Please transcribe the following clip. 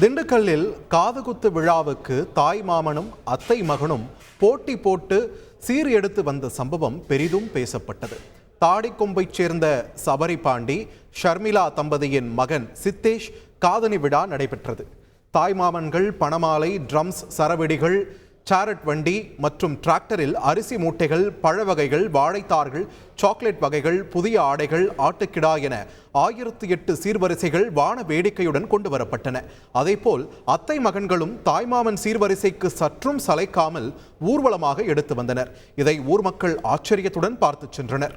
திண்டுக்கல்லில் காதுகுத்து விழாவுக்கு தாய் மாமனும் அத்தை மகனும் போட்டி போட்டு சீர் எடுத்து வந்த சம்பவம் பெரிதும் பேசப்பட்டது. தாடிக்கொம்பைச் சேர்ந்த சபரி பாண்டி ஷர்மிளா தம்பதியின் மகன் சித்தேஷ் காதணி விழா நடைபெற்றது. தாய்மாமன்கள் பணமாலை ட்ரம்ஸ் சரவெடிகள் சாரட் வண்டி மற்றும் டிராக்டரில் அரிசி மூட்டைகள் பழ வகைகள் வாழைத்தார்கள் சாக்லேட் வகைகள் புதிய ஆடைகள் ஆட்டுக்கிடா என ஆயிரத்தி எட்டு சீர்வரிசைகள் வான வேடிக்கையுடன் கொண்டு வரப்பட்டன. அதேபோல் அத்தை மகன்களும் தாய்மாமன் சீர்வரிசைக்கு சற்றும் சளைக்காமல் ஊர்வலமாக எடுத்து வந்தனர். இதை ஊர் மக்கள் ஆச்சரியத்துடன் பார்த்துச் சென்றனர்.